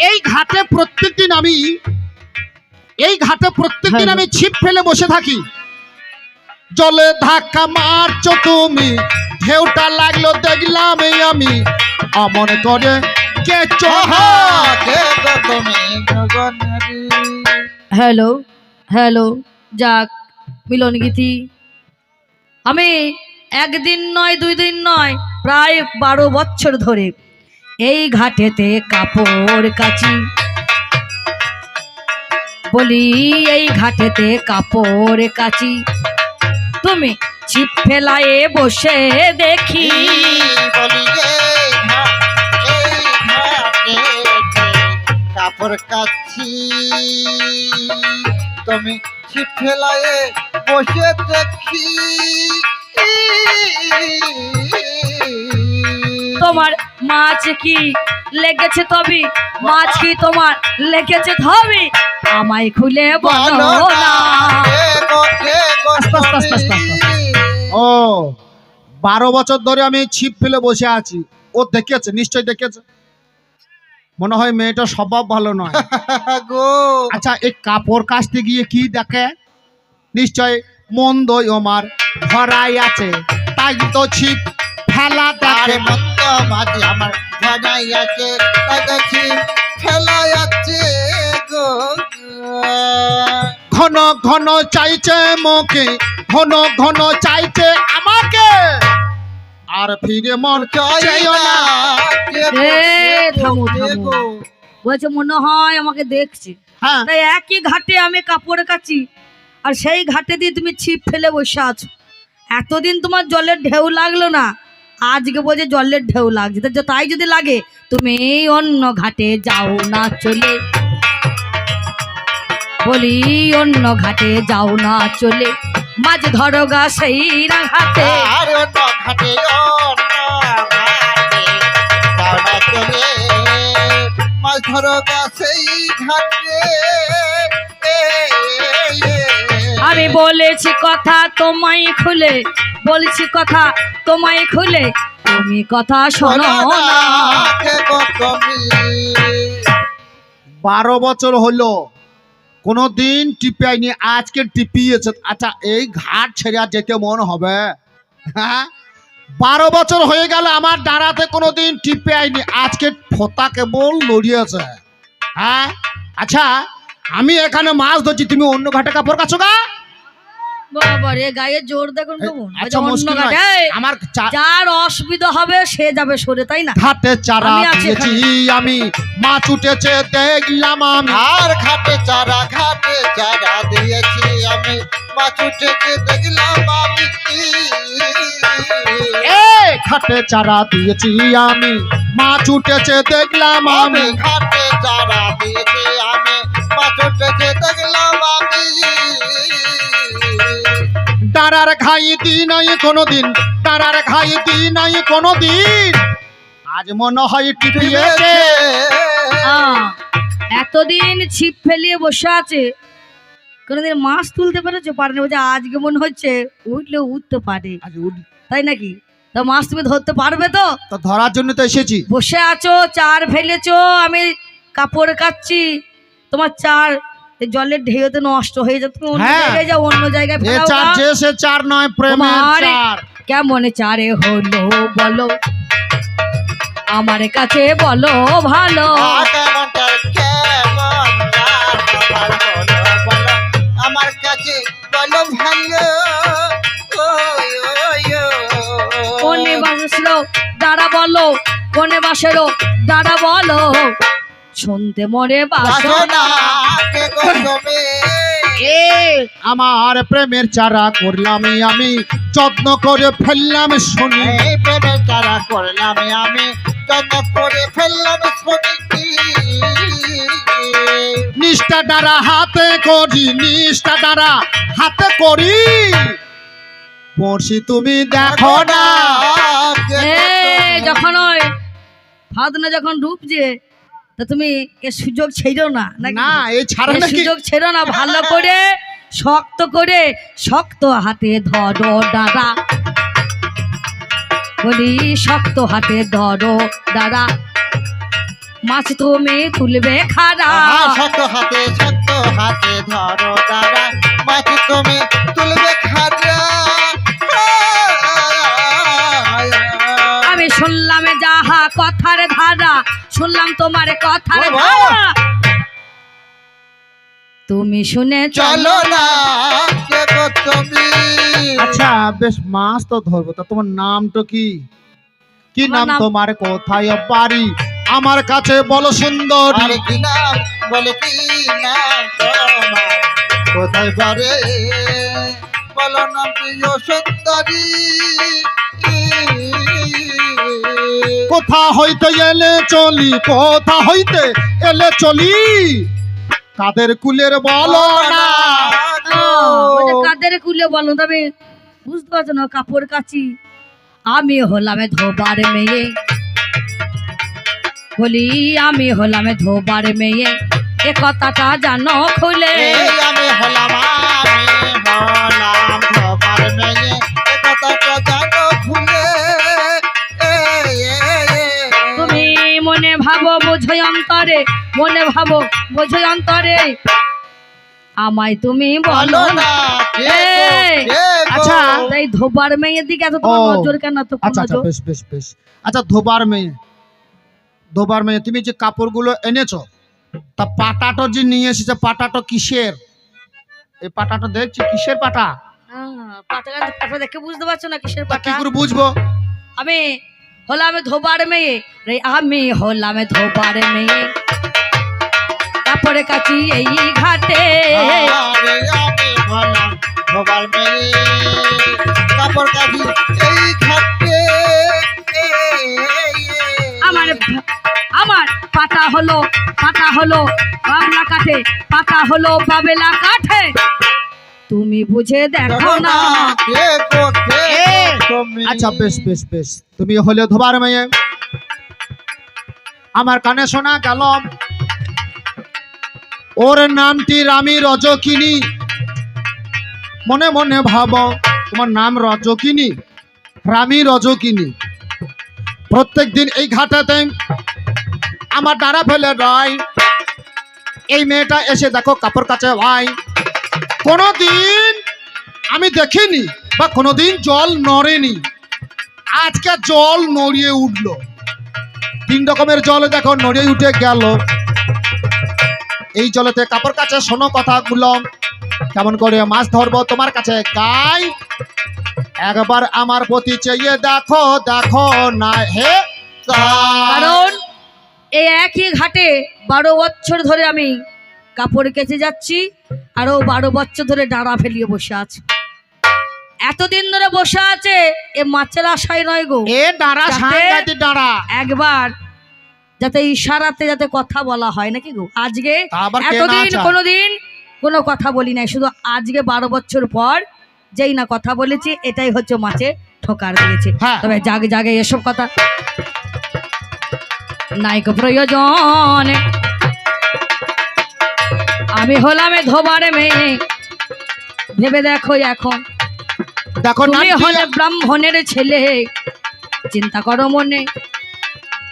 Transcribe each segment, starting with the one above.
এই ঘাটে প্রত্যেকদিন আমি এই ঘাটে প্রত্যেকদিন হ্যাঁ। আমি ছিপ ফেলে বসে থাকি। জলে ধাক্কা মারছো তুমি ঢেউটা লাগল দেখলাম এই আমি। অমন করে কে হ্যালো হ্যালো যাক মিলন গীতি। আমি একদিন নয় দুই দিন নয় প্রায় বারো বছর ধরে এই ঘাটেতে কাপড় কাচি। বলি এই ঘাটেতে কাপড় কাচি। তুমি ছিপ ফেলায়ে বসে দেখি। কাপড় কাচ্ছি তুমি ছিপ ফেলায়ে বসে দেখি। তোমার মাছ কি লেগেছে তবে? মাছ কি তোমার লেগেছে তবে আমায় খুলে বলো না? ও বারো বছর ধরে আমি ছিপ ফেলে বসে আছি। ও দেখেছে নিশ্চয় দেখেছে। মনে হয় মেয়েটা স্বভাব ভালো নয়। গো। আচ্ছা এই কাপড় কাচতে গিয়ে কি দেখে? নিশ্চয় মন্দই আমার ভরাই আছে। তাই তো ছিপ আর দেখে। মন্দ মাঝে আমার ঘনাই আছে তাই দেখি ফেলা যাচ্ছে গো ঘন ঘন চাইছে মুখে ঘন ঘন চাইছে আমাকে। আর ফিরে মন চাইও না থামো, থামো। বলছে মনে হয় আমাকে দেখছে। হ্যাঁ। তাই একই ঘাটে আমি কাপড় কাচি আর সেই ঘাটে দিয়ে তুমি ছিপ ফেলে বসে আছো। এতদিন তোমার জলের ঢেউ লাগল না আজকে বলছে জলের ঢেউ লাগছে। তা তাই যদি লাগে তুমি অন্য ঘাটে যাও না চলে। বলি অন্য ঘাটে যাও না চলে। মাঝ ধরো গা সেই না ঘাটে মাছ ধরো গাছেই ঘাটে। আমি বলেছি কথা তোমায় খুলে। বলছি কথা তোমায় খুলে, তুমি কথা শোনো না? বারো বছর হলো কোনো দিন টিপাইনি আজকে টিপিয়েছে। আচ্ছা এই ঘাট ছেড়ে যেতে মন হবে? হ্যাঁ? বারো বছর হয়ে গেল, আমার দাঁড়াতে কোনো দিন টিপে আইনি আজকে ফোতা কেবল লড়িয়েছে। হ্যাঁ? আচ্ছা আমি এখানে মাছ ধরছি, তুমি অন্য ঘাটে কাপড় কাছো গা। বাবা রে গায়ে জোর দেখুন কেমন আচ্ছা অন্য মুশকিল নয়। ঘাটে এই, আমার যার অসুবিধা হবে সে যাবে সরে তাই না? ঘাটে চারা দিয়েছি আমি মাছ উঠেছে দেখলাম আমি। আর ঘাটে চারা ঘাটে চারা দিয়েছি আমি। মাছ উঠেছে দেখলাম আমি। ঘাটে চারা দিয়েছি আমি। মাছ উঠেছে দেখলাম আমি আমি। ঘাটে চারা দিয়েছি আমি। মাছ উঠেছে দেখলাম তারার খাই দি নাই কোনোদিন তারার খাই দি নাই কোনোদিন। আজ মনে হয় টিপিয়েছে এতদিন ছিপ ফেলিয়ে বসে আছে। কোনোদিন মাছ তুলতে পেরেছ? পারে না বলছে আজকে মনে হচ্ছে উঠলে উঠতে পারে। আজ উঠ- তাই নাকি? তা মাছ তুমি ধরতে পারবে তো? তো ধরার জন্য তো এসেছি। বসে আছো চার ফেলেছো আমি কাপড় কাচ্ছি তোমার চার জলের ঢেউতে নষ্ট হয়ে যাবে তুমি অন্য হ্যাঁ। জায়গায় যাও অন্য জায়গায় চার যে সে চার নয় প্রেমের চার। কেমন চারে হলো বলো। আমার কাছে বলো ভালো। আমার কাছে বলো ভালো। কোনে দাঁড়া বলো। কোনে বাসেরও দাঁড়া বলো। শুনতে মরে বাসো বাসনা। আমার প্রেমের চারা করলাম আমি যত্ন করে ফেললাম শুনি। প্রেমের চারা করলাম আমি যত করে ফেললাম শুনি। নিষ্ঠা দ্বারা হাতে করি নিষ্ঠা দ্বারা হাতে করি। বর্ষি তুমি দেখো না। যখন ওই ফাদনা যখন ডুবছে তা তুমি এ সুযোগ ছেড়ো না না এই ছাড়া সুযোগ ছেড়ো না ভালো করে শক্ত করে শক্ত হাতে ধরো দাদা। বলি শক্ত হাতে ধরো দাদা। মাছ তুমি তুলবে খারা শক্ত হাতে শক্ত হাতে ধরো দাঁড়া মাছ তুমি তুলবে খাজা আমি শুনলাম যাহা কথার শুনলাম তোমার বাবা! তুমি শুনে চলো না তুমি? আচ্ছা বেশ মাছ তো ধরবো। তা তোমার নামটা কি? কি নাম তোমার? কোথায় বাড়ি? আমার কাছে বলো সুন্দর। আরে কি নাম? বলে কি নাম তোমার? কোথায় বারে বলো না প্রিয় সুন্দরী। কোথা হইতে এলে চলি কোথা হইতে এলে চলি? কাদের কুলের বলো না? কাদের কুলে বলো তবে বুঝতে পারছ না কাপড় কাচি। আমি হলাম ধোবার মেয়ে। বলি আমি হলাম ধোবার মেয়ে। এ কথাটা জানো খুলে। আমি হলাম বোঝই অন্তরে মনে ভাবো বোঝই অন্তরে। আমায় তুমি বলো না। এই, আচ্ছা। তাই ধোবার মেয়ের দিকে এত তোমার নজর কেন? তো আচ্ছা আচ্ছা বেশ বেশ বেশ। আচ্ছা ধোবার মেয়ে। ধোবার মেয়ে তুমি যে কাপড়গুলো এনেছো তা পাটাটো যে নিয়ে এসেছে পাটাটো কিসের? এই পাটাটো দেখছি কিসের পাটা? পাটা পাটা দেখে বুঝতে পারছ না কিসের তা কি করে বুঝব? আমি হলাম ধোবার মেয়ে। রে আমি হলাম ধোবার মেয়ে। তারপরে কাছি এই ঘাটে। মেয়ে। কাঁদি এই ঘাটে। আমার আমার পাটা হলো পাটা হলো বাবলা কাঠে পাটা হলো বাবেলা কাঠে। তুমি বুঝে দেখো না আচ্ছা বেশ বেশ বেশ। তুমি হলে ধোবার মেয়ে আমার কানে শোনা গেল। ওর নামটি রামি রজকিনী, মনে মনে ভাবো, তোমার নাম রজকিনী রামি রজকিনী। প্রত্যেক দিন এই ঘাটাতে আমার ডানা ফেলে রয় এই মেয়েটা এসে দেখো কাপড় কাছে ভাই। কোনোদিন আমি দেখিনি বা কোনোদিন জল নড়েনি। আজকে জল নড়িয়ে উঠল। তিন রকমের জল দেখো, নড়িয়ে উঠে গেল। এই জলেতে কাপড় কাছে শোনো কথা কথাগুলো। কেমন করে মাছ ধরবো তোমার কাছে? গাই, একবার আমার প্রতি চেয়ে দেখো দেখো না হে কারণ এই একই ঘাটে বারো বছর ধরে আমি কাপড় কেচে যাচ্ছি, আরও বারো বছর ধরে ডাঁড়া ফেলিয়ে বসে আছে। এতদিন ধরে বসে আছে এ মাছের আশায় নয় গো। এ যাতে- সাংঘাতিক ডাঁড়া একবার যাতে ইশারাতে যাতে কথা বলা হয় নাকি গো? আজকে এতদিন কোনোদিন কোনো কথা বলি নাই শুধু আজকে বারো বছর পর যেই না কথা বলেছি এটাই হচ্ছে মাছে ঠোকার দিয়েছে। হ্যাঁ। তবে জাগে জাগে এসব কথা। নাইক প্রয়োজন আমি হলাম ধোবার মেয়ে। ভেবে দেখো এখন দেখো তুমি হলে ব্রাহ্মণের ছেলে চিন্তা করো মনে।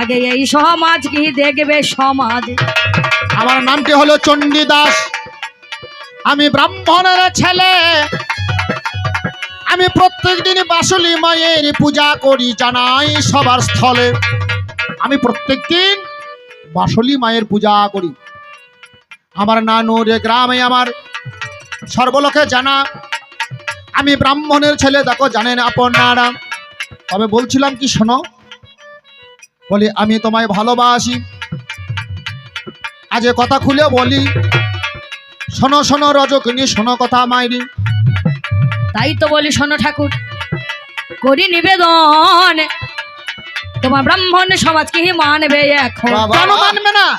আগে এই সমাজ কি দেখবে সমাজ? আমার নামটি হলো চণ্ডীদাস। আমি ব্রাহ্মণের ছেলে। আমি প্রত্যেক দিন বাসুলি মায়ের পূজা করি জানাই সবার স্থলে। আমি প্রত্যেক দিন বাসুলি মায়ের পূজা করি। আমার নানুর গ্রামে আমার সর্বলোকে জানা আমি ব্রাহ্মণের ছেলে দেখো জানেন আপনারা। তবে বলছিলাম কি শোনো। বলি আমি তোমায় ভালোবাসি। আজ কথা খুলে বলি। শোনো শোনো রজকিনী শোনো কথা মাইরি। তাই তো বলি শোনো ঠাকুর। করি নিবেদন। তোমার ব্রাহ্মণ সমাজ কি মানবে এখন? কেন মানবে না?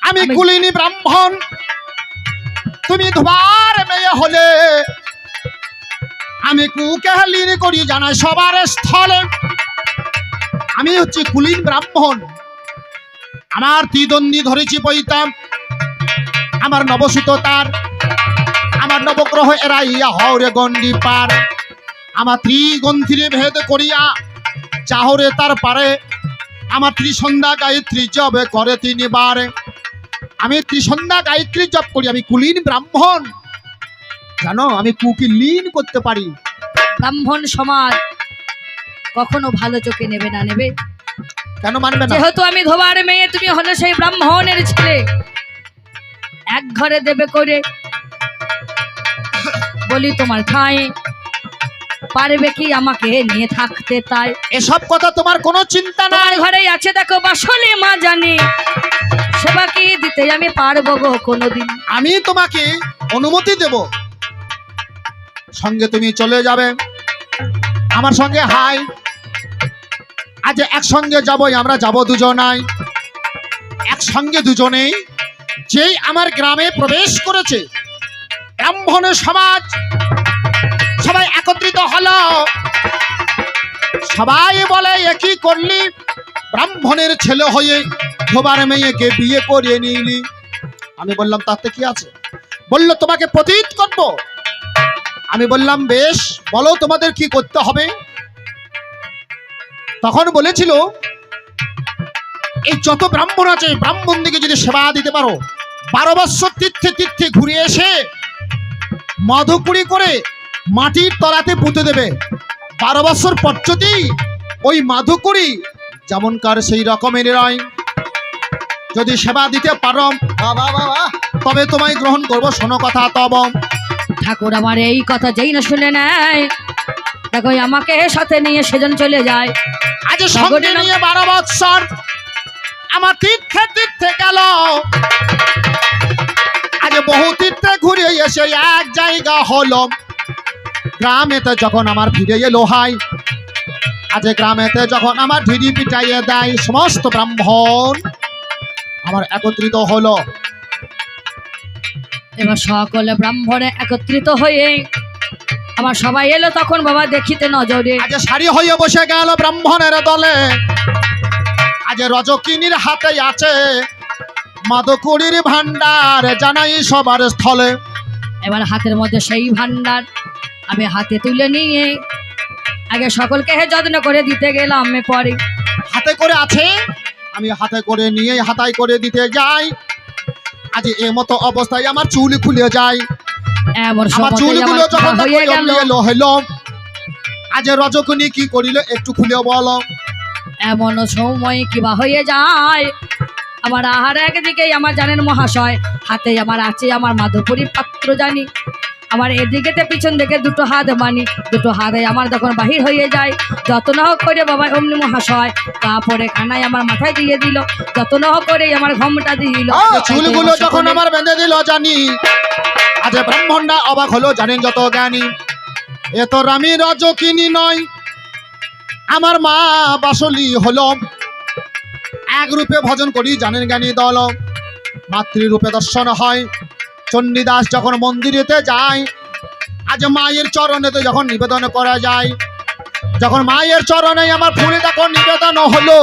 আমি কুলিনী ব্রাহ্মণ। তুমি ধোবার মেয়ে হলে আমি কুকেহালিনী করি জানাই সবার স্থলে। আমি হচ্ছি কুলীন ব্রাহ্মণ। আমার ত্রিদণ্ডী ধরেছি পৈতাম আমার নবসূত তার। আমার নবগ্রহ এরাইয়া হরে গণ্ডি পার। আমার ত্রিগন্থিরে ভেদ করিয়া চাহরে তার পারে। আমার ত্রিসন্ধ্যা গায়ত্রী জব করে তিনবার আমি ত্রিসন্ধ্যা গায়ত্রী জপ করি, আমি কুলীন ব্রাহ্মণ। জানো আমি কুকি লীন করতে পারি। ব্রাহ্মণ সমাজ কখনো ভালো চোখে নেবে না নেবে। কেন মানবে না? যেহেতু আমি ধোবার মেয়ে তুমি হলো সেই ব্রাহ্মণের ছেলে। এক ঘরে দেবে করে। বলি তোমার ঠাঁই পারবে কি আমাকে নিয়ে থাকতে তাই? এসব কথা তোমার কোনো চিন্তা নাই। ঘরেই আছে দেখো বাসলি মা জানি সেবা কি দিতে আমি পারব গো কোনোদিন? আমি তোমাকে অনুমতি দেব। সঙ্গে তুমি চলে যাবে। আমার সঙ্গে হাই। আজ একসঙ্গে যাবই, আমরা যাব দুজনাই। একসঙ্গে দুজনেই যেই আমার গ্রামে প্রবেশ করেছে ব্রাহ্মণ সমাজ। সবাই একত্রিত হলো। সবাই বলে একই করলি? ব্রাহ্মণের ছেলে হয়ে ধোবার মেয়েকে বিয়ে করিয়ে নিলি। আমি বললাম, তাতে কি আছে? বলল, তোমাকে পতিত করব। আমি বললাম বেশ বলো তোমাদের কি করতে হবে? তখন বলেছিল এই যত ব্রাহ্মণ আছে ব্রাহ্মণ দিকে যদি সেবা দিতে পারো বারো বৎসর তীর্থে তীর্থে ঘুরে এসে মধুকুড়ি করে মাটির তলাতে পুঁতে দেবে। বারো বছর পর্যতি ওই মাধুকুড়ি যেমনকার সেই রকমের নয়। যদি সেবা দিতে পারো বাবা বাবা তবে তোমায় গ্রহণ করব শোনো কথা তব ঠাকুর আমার এই কথা যেই না শুনে নেয়। দেখো আমাকে সাথে নিয়ে সেজন চলে যায়। আজ সঙ্গে নিয়ে বারো বৎসর আমার তীর্থে তীর্থে গেল। আজ বহু তীর্থে ঘুরে এসে এক জায়গা হলো। গ্রামেতে যখন আমার ফিরে এলো হাই আজ গ্রামেতে যখন আমার ঢিড়ি পিটাইয়ে দেয় সমস্ত ব্রাহ্মণ আমার একত্রিত হলো। এবার সকলে ব্রাহ্মণে একত্রিত হয়ে আমার সবাই এলো তখন বাবা দেখিতে নজরে। আজ সারি হয়ে বসে গেল ব্রাহ্মণের দলে। আজ রজকিনীর হাতে আছে মাদকুড়ির ভান্ডার জানাই সবার স্থলে। এবার হাতের মধ্যে সেই ভান্ডার আমি হাতে তুলে নিয়ে আগে সকলকে হে যত্ন করে দিতে গেলাম আমি পরে। হাতে করে আছে? আমি হাতে করে নিয়ে হাতায় করে দিতে যাই। আজ এ মতো অবস্থায় আমার চুল খুলে যায়। আমার চুলগুলো যখন এলো হলো আজ রজকুনি কি করিল একটু খুলে বল। এমন সময় কিবা হয়ে যায়। আমার আহার একদিকে আমার জানেন মহাশয় হাতে আমার আছে আমার মাধুপুরী পাত্র জানি আমার এদিকেতে পিছন দিকে দুটো হাত মানি দুটো হাতে আমার যখন বাহির হয়ে যায়, যত্ন করে বাবা অমনি মহাশয়, তারপরে খানায় আমার মাথায় দিয়ে দিল, যত্ন করে আমার ঘমটা দিল। চুলগুলো যখন আমার বেঁধে দিল জানি, আজ ব্রাহ্মণরা অবাক হলো, জানেন যত জ্ঞানী। এ তো রামি রজকিনী নয়, আমার মা বাসলি হলো। এক রূপে ভজন করি, জানেন জ্ঞানী দল। মাতৃরূপে দর্শন হয় চণ্ডীদাস যখন মন্দিরেতে যায়, আজ মায়ের চরণেতে যখন নিবেদন করা যায়, যখন মায়ের চরণে আমার ফুলে তখন নিবেদন হলো,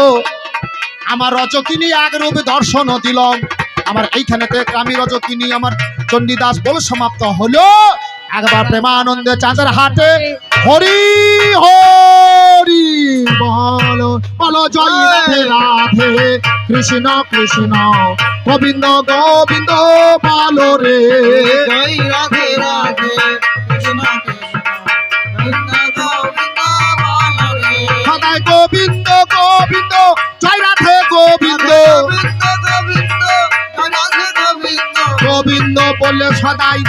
আমার রজকিনী এক রূপে দর্শন দিল আমার এইখানেতে আমি রজকিনী আমার চণ্ডীদাস বল সমাপ্ত হলো। একবার প্রেমানন্দে চাঁদের হাটে হরি হরি বলো বলো জয় রাধে রাধে। কৃষ্ণ কৃষ্ণ গোবিন্দ গোবিন্দ বলো রে। জয় রাধে রাধে। কৃষ্ণ বলো। সদায় গোবিন্দ গোবিন্দ জয় রাধে গোবিন্দ। গোবিন্দ বললে সদাই